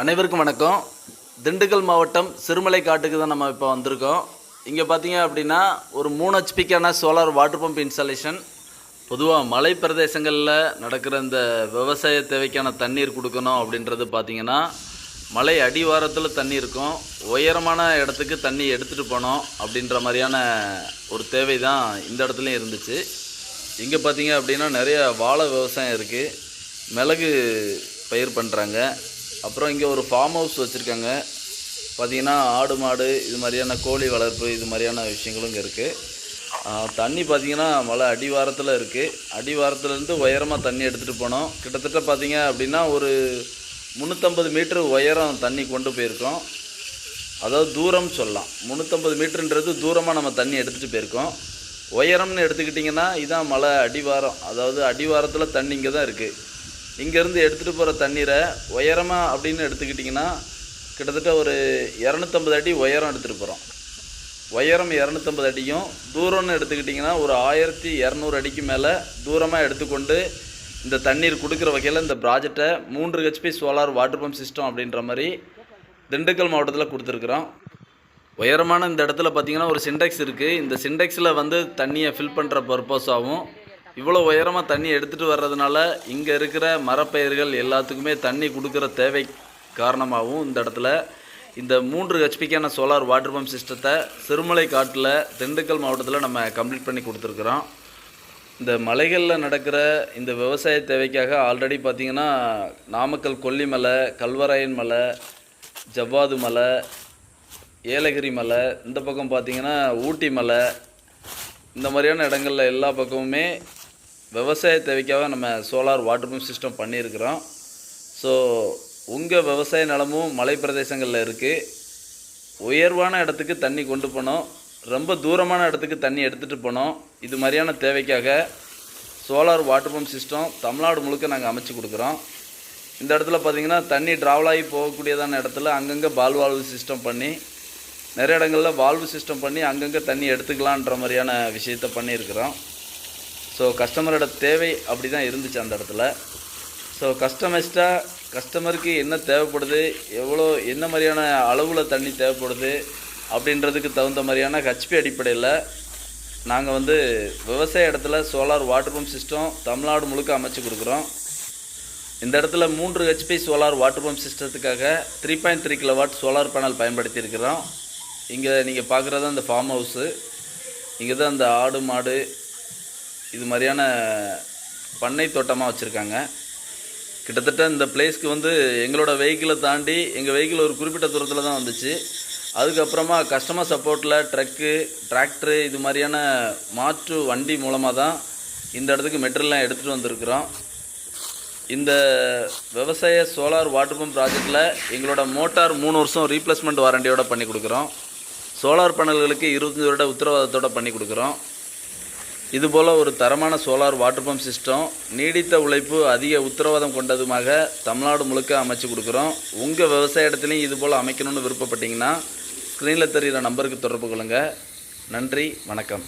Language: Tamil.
அனைவருக்கும் வணக்கம். திண்டுக்கல் மாவட்டம் சிறுமலை காட்டுக்கு தான் நம்ம இப்போ வந்திருக்கோம். இங்கே பார்த்தீங்க அப்படின்னா ஒரு மூணு ஹெச்பிக்கான சோலார் வாட்டர் பம்ப் இன்ஸ்டாலேஷன் பொதுவாக மலை பிரதேசங்களில் நடக்கிற இந்த விவசாய தேவைக்கான தண்ணீர் கொடுக்கணும் அப்படின்றது பார்த்தீங்கன்னா மலை அடிவாரத்தில் தண்ணி இருக்கும். உயரமான இடத்துக்கு தண்ணி எடுத்துகிட்டு போகணும் அப்படின்ற மாதிரியான ஒரு தேவை தான் இந்த இடத்துலையும் இருந்துச்சு. இங்கே பார்த்தீங்க அப்படின்னா நிறைய வாழை விவசாயம் இருக்குது மிளகு பயிர் பண்ணுறாங்க அப்புறம் இங்கே ஒரு ஃபார்ம் ஹவுஸ் வச்சுருக்காங்க. பார்த்தீங்கன்னா ஆடு மாடு இது மாதிரியான கோழி வளர்ப்பு இது மாதிரியான விஷயங்களும் இங்கே இருக்குது தண்ணி பார்த்தீங்கன்னா மலை அடிவாரத்தில் இருக்குது அடிவாரத்துலேருந்து உயரமாக தண்ணி எடுத்துகிட்டு போனோம். கிட்டத்தட்ட பார்த்தீங்க அப்படின்னா ஒரு முந்நூற்றம்பது மீட்ரு உயரம் தண்ணி கொண்டு போயிருக்கோம். அதாவது தூரம் சொல்லலாம். முந்நூற்றம்பது மீட்டருன்றது தூரமாக நம்ம தண்ணி எடுத்துகிட்டு போயிருக்கோம். உயரம்னு எடுத்துக்கிட்டிங்கன்னா இதான் மலை அடிவாரம். அதாவது அடிவாரத்தில் தண்ணி இங்கே தான் இருக்குது இங்கேருந்து எடுத்துகிட்டு போகிற தண்ணீரை உயரமாக அப்படின்னு எடுத்துக்கிட்டிங்கன்னா கிட்டத்தட்ட ஒரு இரநூத்தம்பது அடி உயரம் எடுத்துகிட்டு போகிறோம் உயரம் இரநூத்தம்பது அடியும் தூரம்னு எடுத்துக்கிட்டிங்கன்னா ஒரு ஆயிரத்தி இரநூறு அடிக்கு மேலே தூரமாக எடுத்துக்கொண்டு இந்த தண்ணீர் கொடுக்குற வகையில் இந்த ப்ராஜெக்டை மூன்று HP solar water pump system அப்படின்ற மாதிரி திண்டுக்கல் மாவட்டத்தில் கொடுத்துருக்குறோம். உயரமான இந்த இடத்துல பார்த்தீங்கன்னா ஒரு சிண்டெக்ஸ் இருக்குது இந்த சிண்டெக்ஸில் வந்து தண்ணியை ஃபில் பண்ணுற பர்பஸாகவும் இவ்வளோ உயரமாக தண்ணி எடுத்துகிட்டு வர்றதுனால இங்கே இருக்கிற மரப்பயிர்கள் எல்லாத்துக்குமே தண்ணி கொடுக்குற தேவை காரணமாகவும் இந்த இடத்துல இந்த மூன்று ஹெச்பிக்கான சோலார் வாட்டர் பம்ப் சிஸ்டத்தை சிறுமலை காட்டில் திண்டுக்கல் மாவட்டத்தில் நம்ம கம்ப்ளீட் பண்ணி கொடுத்துருக்குறோம். இந்த மலைகளில் நடக்கிற இந்த விவசாய தேவைக்காக ஆல்ரெடி பார்த்திங்கன்னா நாமக்கல் கொல்லிமலை கல்வராயன் மலை ஜவ்வாது மலை ஏலகிரி மலை இந்த பக்கம் பார்த்திங்கன்னா ஊட்டி மலை இந்த மாதிரியான இடங்கள்ல எல்லா பக்கமுமே விவசாய தேவைக்காக நம்ம சோலார் வாட்டர் பம்ப் சிஸ்டம் பண்ணியிருக்கிறோம். ஸோ உங்கள் விவசாய நிலமும் மலை பிரதேசங்களில் இருக்குது உயர்வான இடத்துக்கு தண்ணி கொண்டு போனோம் ரொம்ப தூரமான இடத்துக்கு தண்ணி எடுத்துகிட்டு போனோம் இது மாதிரியான தேவைக்காக solar water pump system Tamil Nadu முழுக்க நாங்கள் அமைச்சு கொடுக்குறோம். இந்த இடத்துல பார்த்திங்கன்னா தண்ணி ட்ராவல் ஆகி போகக்கூடியதான இடத்துல அங்கங்கே பால் வால்வு சிஸ்டம் பண்ணி நிறைய இடங்களில் வால்வு சிஸ்டம் பண்ணி அங்கங்கே தண்ணி எடுத்துக்கலான்ற மாதிரியான விஷயத்த பண்ணியிருக்கிறோம். ஸோ கஸ்டமரோட தேவை அப்படி தான் இருந்துச்சு அந்த இடத்துல. ஸோ கஸ்டமைஸ்டாக கஸ்டமருக்கு என்ன தேவைப்படுது எவ்வளோ என்ன மாதிரியான அளவில் தண்ணி தேவைப்படுது அப்படின்றதுக்கு தகுந்த மாதிரியான ஹெச்பி அடிப்படையில் நாங்கள் வந்து விவசாய இடத்துல solar water pump system Tamil Nadu முழுக்க அமைச்சு கொடுக்குறோம். இந்த இடத்துல மூன்று HP solar water pump சிஸ்டத்துக்காக three point three kilowatt solar panel பயன்படுத்தியிருக்கிறோம். இங்கே நீங்கள் பார்க்குறது அந்த ஃபார்ம் ஹவுஸு இங்கே தான் அந்த ஆடு மாடு இது மாதிரியான பண்ணை தோட்டமாக வச்சுருக்காங்க. கிட்டத்தட்ட இந்த பிளேஸ்க்கு வந்து எங்களோட வெஹிக்கிளை தாண்டி எங்கள் வெஹிக்கிள் ஒரு குறிப்பிட்ட தூரத்தில் தான் வந்துச்சு. அதுக்கப்புறமா கஸ்டமர் சப்போர்ட்டில் ட்ரக்கு டிராக்டரு இது மாதிரியான மாற்று வண்டி மூலமாக தான் இந்த இடத்துக்கு மெட்டீரியல்லாம் எடுத்துகிட்டு வந்திருக்கிறோம். இந்த விவசாய சோலார் வாட்டர் பம்ப் ப்ராஜெக்டில் எங்களோட மோட்டார் மூணு வருஷம் ரீப்ளேஸ்மெண்ட் வாரண்டியோட பண்ணி கொடுக்குறோம். சோலார் பேனல்களுக்கு இருபத்தஞ்சி வருட உத்தரவாதத்தோட பண்ணி கொடுக்குறோம். இதுபோல் ஒரு தரமான சோலார் வாட்டர் பம்ப் சிஸ்டம் நீடித்த உழைப்பு அதிக உத்தரவாதம் கொண்டதுமாக தமிழ்நாடு முழுக்க அமைச்சு கொடுக்குறோம். உங்கள் விவசாய இடத்துலையும் இதுபோல் அமைக்கணும்னு விருப்பப்பட்டீங்கன்னா ஸ்க்ரீனில் தெரிகிற நம்பருக்கு தொடர்பு கொள்ளுங்கள் நன்றி வணக்கம்.